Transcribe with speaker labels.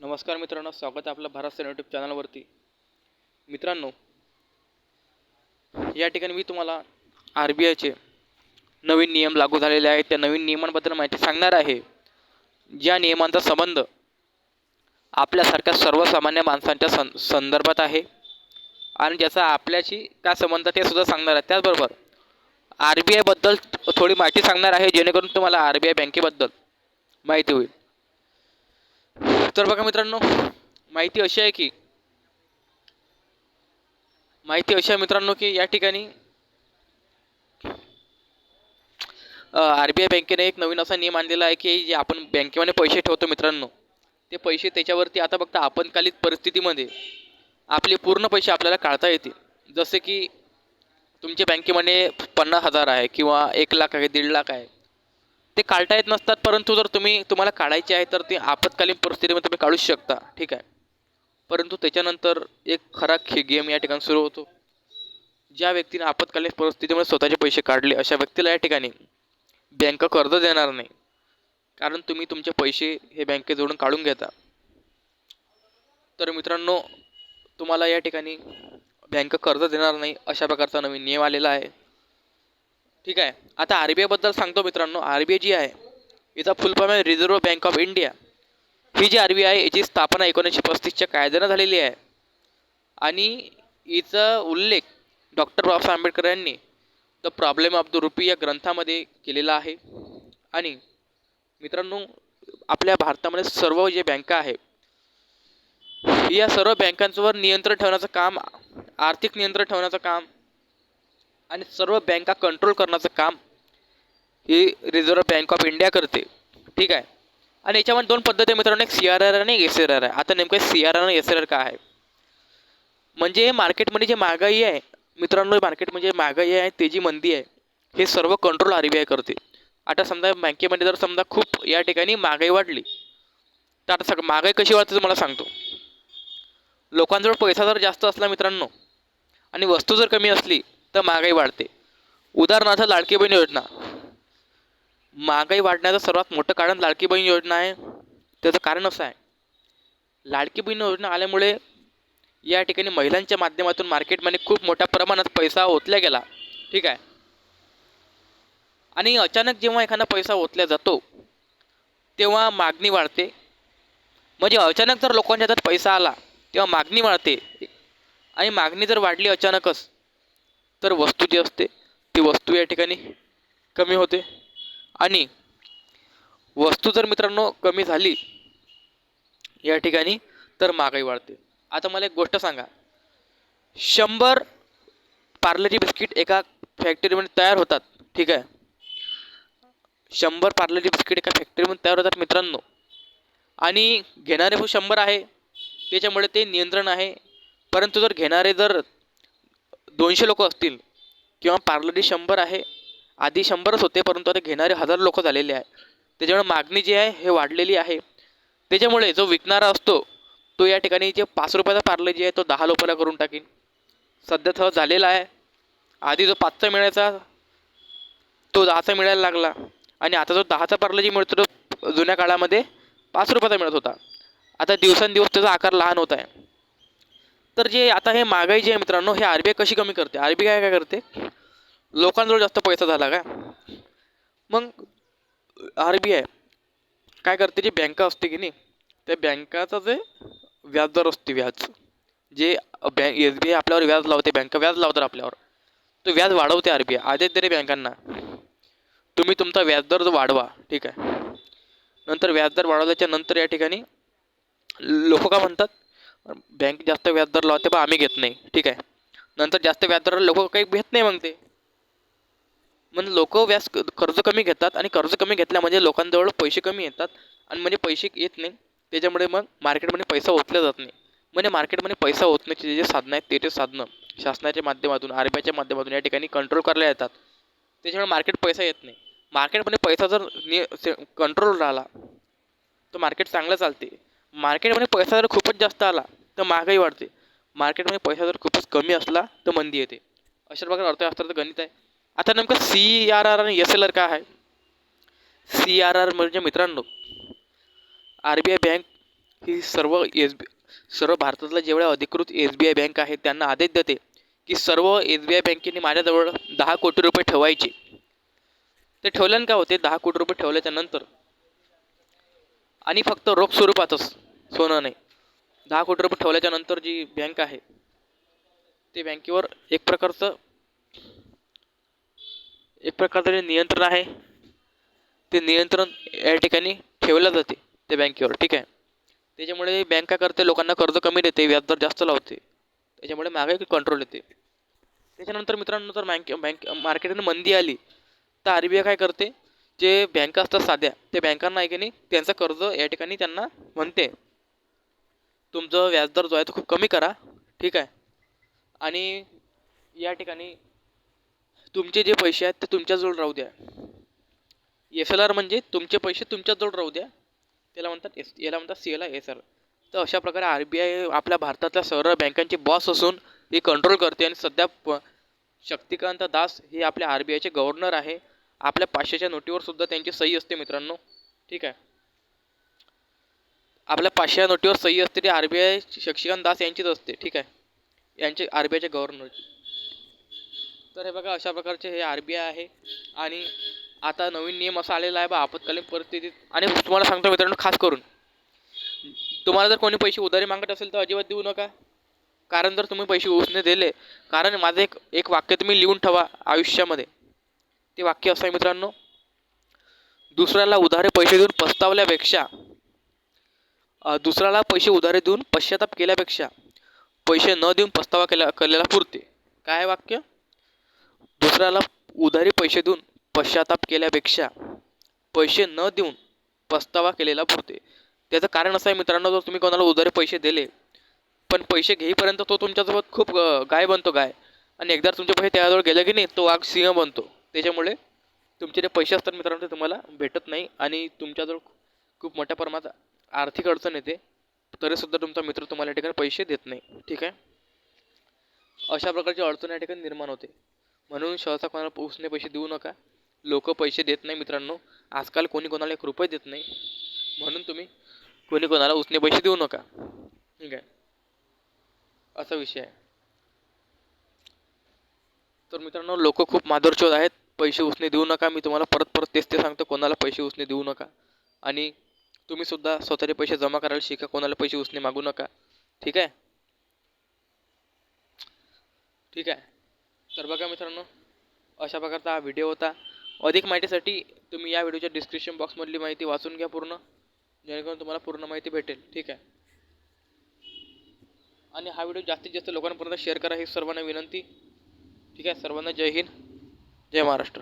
Speaker 1: नमस्कार मित्रांनो स्वागत आहे आपलं भारत सेन यूट्यूब चॅनलवरती. मित्रांनो या ठिकाणी मी तुम्हाला आर बी आयचे नवीन नियम लागू झालेले आहेत. त्या नवीन नियमांबद्दल माहिती सांगणार आहे. ज्या नियमांचा संबंध आपल्यासारख्या सर्वसामान्य माणसांच्या सं संदर्भात आहे आणि ज्याचा आपल्याशी काय संबंध ते सुद्धा सांगणार आहे. त्याचबरोबर आर बी आयबद्दल थोडी माहिती सांगणार आहे जेणेकरून तुम्हाला आर बी आय बँकेबद्दल माहिती होईल. तर बघा मित्रांनो माहिती अशी आहे की माहिती अशी आहे मित्रांनो की या ठिकाणी आर बी आय बँकेने एक नवीन असा नियम आणलेला आहे की जे आपण बँकेमध्ये पैसे ठेवतो मित्रांनो ते पैसे त्याच्यावरती आता फक्त आपत्कालीन परिस्थितीमध्ये आपले पूर्ण पैसे आपल्याला काढता येतील. जसे की तुमच्या बँकेमध्ये पन्नास हजार आहे किंवा एक लाख आहे दीड लाख आहे. ते काढता येत नसतात परंतु जर तुम्ही तुम्हाला काढायचे आहे तर ते आपत्कालीन परिस्थितीमध्ये तुम्ही काढू शकता. ठीक आहे? परंतु त्याच्यानंतर एक खरा खे गेम या ठिकाणी सुरू होतो. ज्या व्यक्तीने आपत्कालीन परिस्थितीमध्ये स्वतःचे पैसे काढले अशा व्यक्तीला या ठिकाणी बँक कर्ज देणार नाही. कारण तुम्ही तुमचे पैसे हे बँकेजवळून काढून घेता. तर मित्रांनो तुम्हाला या ठिकाणी बँक कर्ज देणार नाही अशा प्रकारचा नवीन नियम आलेला आहे. ठीक आहे. आता आर बी आयबद्दल सांगतो मित्रांनो. आर बी आय जी आहे याचा फुल फॉर्म आहे रिझर्व्ह बँक ऑफ इंडिया ही जी आर बी आय याची स्थापना एकोणीसशे पस्तीसच्या कायद्यानं झालेली आहे. आणि हिचा उल्लेख डॉक्टर बाबासाहेब आंबेडकर यांनी the problem of the rupee या ग्रंथामध्ये केलेला आहे. आणि मित्रांनो आपल्या भारतामध्ये सर्व जे बँका आहे या सर्व बँकांवर नियंत्रण ठेवण्याचं काम आर्थिक नियंत्रण ठेवण्याचं काम आणि सर्व बँका कंट्रोल करण्याचं काम ही रिझर्व्ह बँक ऑफ इंडिया करते. ठीक आहे? आणि याच्यामध्ये दोन पद्धती मित्रांनो. एक सी आर आर आणि एस आर आर आहे आता नेमकं सी आर आर आणि एस आर आर काय आहे? म्हणजे मार्केटमध्ये जे महागाई आहे मित्रांनो मार्केटमध्ये महागाई आहे तेजी मंदी आहे हे सर्व कंट्रोल आर बी आय करते. आता समजा बँकेमध्ये जर समजा खूप या ठिकाणी महागाई वाढली तर आता सग महागाई कशी वाढते तुम्हाला सांगतो. लोकांजवळ पैसा जर जास्त असला मित्रांनो आणि वस्तू जर कमी असली तर महागाई वाढते. उदाहरणार्थ लाडकी बहीण योजना. महागाई वाढण्याचं सर्वात मोठं कारण लाडकी बहीण योजना आहे. त्याचं कारण असं आहे. लाडकी बहीण योजना आल्यामुळे या ठिकाणी महिलांच्या माध्यमातून मार्केटमध्ये खूप मोठ्या प्रमाणात पैसा ओतल्या गेला. ठीक आहे? आणि अचानक जेव्हा एखादा पैसा ओतल्या जातो तेव्हा मागणी वाढते. म्हणजे अचानक जर लोकांच्या हातात पैसा आला तेव्हा मागणी वाढते. आणि मागणी जर वाढली अचानकच तर वस्तू जी असते ती वस्तू या ठिकाणी कमी होते. आणि वस्तू जर मित्रांनो कमी झाली या ठिकाणी तर महागाई वाढते. आता मला एक गोष्ट सांगा. शंभर पार्लेजी बिस्किट एका फॅक्टरीमध्ये तयार होतात ठीक आहे? शंभर पार्लेजी बिस्किट एका फॅक्टरीमध्ये तयार होतात मित्रांनो. आणि घेणारे हो शंभर आहे त्याच्यामुळे ते नियंत्रण आहे. परंतु जर घेणारे जर दोनशे लोक असतील किंवा पार्लरी शंभर आहे आधी शंभरच होते परंतु आता घेणारे हजार लोक झालेले आहे त्याच्यामुळे मागणी जी आहे हे वाढलेली आहे. त्याच्यामुळे जो विकणारा असतो तो या ठिकाणी जे पाच रुपयाचा पार्लर जी आहे तो दहा रुपयाला करून टाकीन. सध्या तर झालेला आहे. आधी जो पाचचा मिळायचा तो दहाचा मिळायला लागला. आणि आता जो दहाचा पार्लर जी मिळतो तो जुन्या काळामध्ये पाच रुपयाचा मिळत होता. आता दिवसेंदिवस त्याचा आकार लहान होत आहे. तर जे आता हे महागाई जी आहे मित्रांनो हे आर बी आय कशी कमी करते? आर बी आय काय करते? लोकांजवळ जास्त पैसा झाला का मग आर बी आय काय करते? जी बँका असते की नाही त्या बँकाचं जे व्याजदर असते व्याज. जे बँक एस बी आय आपल्यावर व्याज लावते बँका व्याज लावतात आपल्यावर. तो व्याज वाढवते आर बी आय आदेश देते बँकांना. तुम्ही तुमचा व्याजदर जो वाढवा ठीक आहे. नंतर व्याजदर वाढवल्याच्या नंतर या ठिकाणी लोक का म्हणतात? बँक जास्त व्याजदर लावते बा आम्ही घेत नाही. ठीक आहे? नंतर जास्त व्याजदर लोक काही घेत नाही मग ते. म्हणजे लोक व्याज कर्ज कमी घेतात आणि कर्ज कमी घेतल्या म्हणजे लोकांजवळ पैसे कमी येतात आणि म्हणजे पैसे येत नाही. त्याच्यामुळे मग मार्केटमध्ये पैसा ओतला जात नाही. म्हणजे मार्केटमध्ये पैसा ओतण्याचे जे साधनं आहेत ते ते साधनं शासनाच्या माध्यमातून आर बी आयच्या माध्यमातून या ठिकाणी कंट्रोल करल्या येतात. त्याच्यामुळे मार्केट पैसा येत नाही. मार्केटमध्ये पैसा जर नि कंट्रोल राहिला तर मार्केट चांगलं चालते. मार्केटमध्ये पैसा जर खूपच जास्त आला तर महागाई वाढते. मार्केटमध्ये पैसा जर खूपच कमी असला तर मंदी येते. अशा प्रकारे अर्थशास्त्राचं गणित आहे. आता नेमकं सी आर आर आणि एस एल आर काय आहे? सी आर आर म्हणजे मित्रांनो आर बी आय बँक ही सर्व एस बी सर्व भारतातल्या जेवढ्या अधिकृत एस बी आय बँक आहेत त्यांना आदेश देते की सर्व एस बी आय बँकेने माझ्याजवळ दहा कोटी रुपये ठेवायचे. ते ठेवल्यानं काय होते? दहा कोटी रुपये ठेवल्याच्या नंतर. आणि फक्त रोख स्वरूपातच सोनं नाही. दहा कोटी रुपये ठेवल्याच्या नंतर जी बँक आहे ते बँकेवर एक प्रकारचं एक प्रकारचं जे नियंत्रण आहे ते नियंत्रण या ठिकाणी ठेवलं जाते त्या बँकेवर ठीक आहे? त्याच्यामुळे बँक काय करते लोकांना कर्ज कमी देते व्याजदर जास्त लावते. त्याच्यामुळे मागे कंट्रोल येते. त्याच्यानंतर मित्रांनो जर बँक बँक मार्केटमध्ये मंदी आली तर आर बी आय काय करते? जे बँका असतात साध्या त्या बँकांना आहे की नाही त्यांचं कर्ज या ठिकाणी त्यांना म्हणते. तुमचं व्याजदर जो आहे तो खूप कमी करा. ठीक आहे? आणि या ठिकाणी तुमचे जे पैसे आहेत ते तुमच्याजवळ राहू द्या. एस एल आर म्हणजे तुमचे पैसे तुमच्याजवळ राहू द्या. त्याला म्हणतात एस याला म्हणतात C L I S R तर अशा प्रकारे आर बी आय आपल्या भारतातल्या सर्व बँकांचे बॉस असून हे कंट्रोल करते आणि सध्या प शक्तिकांत दास हे आपल्या आर बी आयचे गव्हर्नर आहे. आपल्या पाचशेच्या नोटीवर सुद्धा त्यांची सही असते मित्रांनो. ठीक आहे? आपल्या पाचशे नोटीवर सही असते ती R B I Shashikant Das यांचीच असते ठीक आहे? यांचे आर बी आयचे गव्हर्नरची तर हे बघा अशा प्रकारचे हे आर बी आय आहे. आणि आता नवीन नियम असा आलेला आहे बा आपत्कालीन परिस्थितीत. आणि तुम्हाला सांगतो मित्रांनो खास करून. तुम्हाला जर कोणी पैसे उधारी मागत असेल तर अजिबात देऊ नका. कारण जर तुम्ही पैसे उसने दिले कारण माझं एक एक वाक्य तुम्ही लिहून ठेवा आयुष्यामध्ये. ते वाक्य असं आहे मित्रांनो. दुसऱ्याला उधारे पैसे देऊन पस्तावल्यापेक्षा दुसऱ्याला पैसे उधारे देऊन पश्चाताप केल्यापेक्षा पैसे न देऊन पस्तावा केला केलेला पुरते. काय आहे वाक्य? दुसऱ्याला उधारी पैसे देऊन पश्चाताप केल्यापेक्षा पैसे न देऊन पस्तावा केलेला पुरते. त्याचं कारण असं आहे मित्रांनो जर तुम्ही कोणाला उधारी पैसे दिले पण पैसे घेईपर्यंत तो तुमच्यासोबत खूप गाय बनतो गाय. आणि एकदा तुमचे पैसे त्याजवळ गेले की नाही तो वाघ सिंह बनतो. त्याच्यामुळे तुमचे जे पैसे असतात मित्रांनो ते तुम्हाला भेटत नाही आणि तुमच्याजवळ खूप मोठ्या प्रमाणात आर्थिक अडचण येते तरीसुद्धा तुमचा मित्र तुम्हाला या ठिकाणी पैसे देत नाही. ठीक आहे? अशा प्रकारची अडचण या ठिकाणी निर्माण होते. म्हणून सहसा कोणाला उसने पैसे देऊ नका. लोक पैसे देत नाही मित्रांनो. आजकाल कोणी कोणाला एक रुपये देत नाही. म्हणून तुम्ही कोणी कोणाला उसने पैसे देऊ नका. ठीक आहे? असा विषय आहे. तर मित्रांनो लोक खूप माधुरचोद आहेत. पैसे उसने देऊ नका. मी तुम्हाला परत परत तेच ते सांगतो. कोणाला पैसे उसने देऊ नका. आणि तुम्ही सुद्धा स्वतःचे पैसे जमा करायला शिका कोणाला पैसे उसने मागू नका. ठीक आहे? ठीक आहे. तर बघा मित्रांनो अशा प्रकारचा हा व्हिडिओ होता. अधिक माहितीसाठी तुम्ही या व्हिडिओच्या डिस्क्रिप्शन बॉक्समधली माहिती वाचून घ्या पूर्ण. जेणेकरून तुम्हाला पूर्ण माहिती भेटेल. ठीक आहे? आणि हा व्हिडिओ जास्तीत जास्त लोकांपर्यंत शेअर करा ही सर्वांना विनंती. ठीक आहे? सर्वांना जय हिंद. जय महाराष्ट्र.